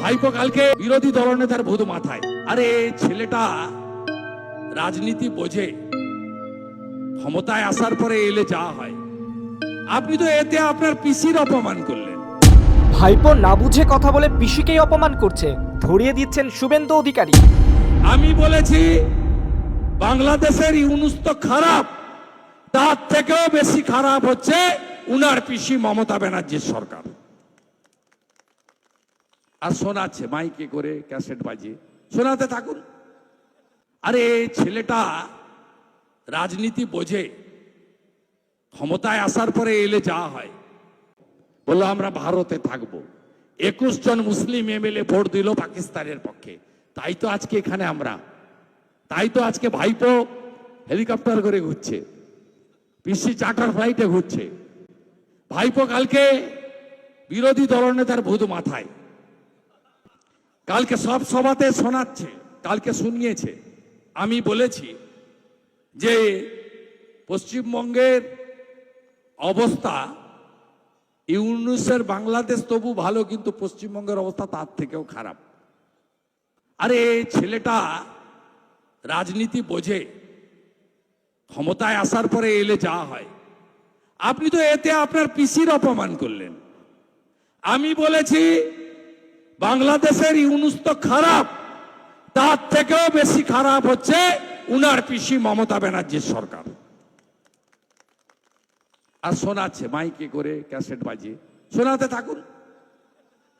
ভাইপো কালকে বিরোধী দলনেতার ভূত মাথায়। আরে ছেলেটা রাজনীতি বোঝে। ক্ষমতায় আসার পরে এলে যা হয়। আপনি তো এতে আপনার পিসির অপমান করলেন। ভাইপো না বুঝে কথা বলে পিসিকেই অপমান করছে। ধরিয়ে দিচ্ছেন শুভেন্দু অধিকারী। আমি বলেছি বাংলাদেশের ইউনুস তো খারাপ। তার থেকেও বেশি খারাপ হচ্ছে উনার পিসি মমতা ব্যানার্জির সরকার। আর শোনাচ্ছে মাইকে করে ক্যাসেট বাজিয়ে। শোনাতে থাকুন। আরে, ছেলেটা রাজনীতি বোঝে, ক্ষমতায় আসার পরে এলে যা হয়। বলল, আমরা ভারতে থাকব। একুশ জন মুসলিম এমএলএ ভোট দিল পাকিস্তানের পক্ষে। তাই তো আজকে এখানে আমরা। তাই তো আজকে ভাইপো হেলিকপ্টার করে ঘুরছে। পিসি চার্টার ফ্লাইটে ঘুরছে। ভাইপো কালকে বিরোধী দলনেতার ভূত মাথায়। কালকে সব সভাতে শোনাচ্ছে, কালকে শুনিয়েছে। আমি বলেছি যে পশ্চিমবঙ্গের অবস্থা ইউনুসের বাংলাদেশ তবু ভালো, কিন্তু পশ্চিমবঙ্গের অবস্থা তার থেকেও খারাপ। আরে, ছেলেটা রাজনীতি বোঝে, ক্ষমতায় আসার পরে এলে যা হয়। আপনি তো এতে আপনার পিসির অপমান করলেন। আমি বলেছি বাংলাদেশের ইউনুস তো খারাপ। তার থেকেও বেশি খারাপ হচ্ছে উনার পিসি মমতা ব্যানার্জির সরকার। আর শোনাচ্ছে, মাইকে করে ক্যাসেট বাজিয়ে। শোনাতে থাকুন।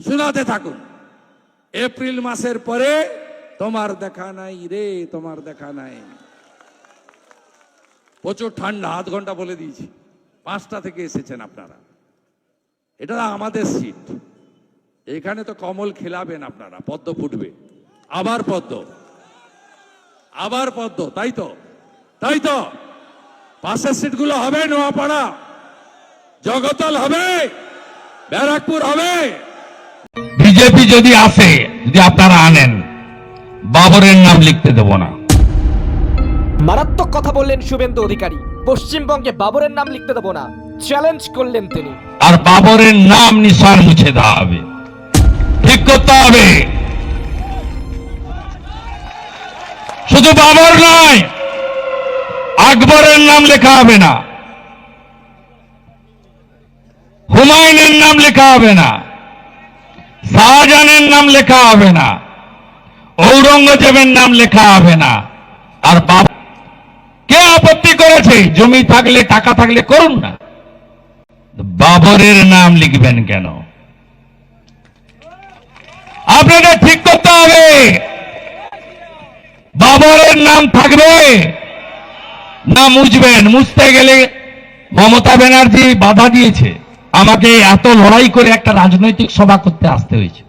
শোনাতে থাকুন। এপ্রিল মাসের পরে তোমার দেখা নাই রে, তোমার দেখা নাই। প্রচুর ঠান্ডা, আধ ঘণ্টা বলে দিয়েছি। পাঁচটা থেকে এসেছেন আপনারা। এটা আমাদের সিট এখানে তো কমল খেলাবেন আপনারা পদ্ম ফুটবে। আবার পদ্ম। আবার পদ্ম তাই তো? তাই তো? পাশের সিটগুলো হবে নোয়াপাড়া। জগতল হবে ব্যারাকপুর হবে। বিজেপি যদি আসে যদি আপনারা আনেন বাবরের নাম লিখতে দেব না। মারাত্মক কথা বললেন শুভেন্দু অধিকারী। পশ্চিমবঙ্গে বাবরের নাম লিখতে দেবো না। চ্যালেঞ্জ করলেন তিনি। আর বাবরের নাম নিশান মুছে দেওয়া হবে। করতে হবে। শুধু বাবর নয়, আকবরের নাম লেখা হবে না। হুমায়ুনের নাম লেখা হবে না। শাহজাহানের নাম লেখা হবে না। ঔরঙ্গজেবের নাম লেখা হবে না। আর বাবা কে আপত্তি করেছে? জমি থাকলে, টাকা থাকলে করুন না। বাবরের নাম লিখবেন কেন? আপনাদের ঠিক করতে হবে। বাবরের নাম থাকবে না মুছবেন। মুছতে গেলে মমতা ব্যানার্জি বাধা দিয়েছে। আমাকে এত লড়াই করে একটা রাজনৈতিক সভা করতে আসতে হয়েছে।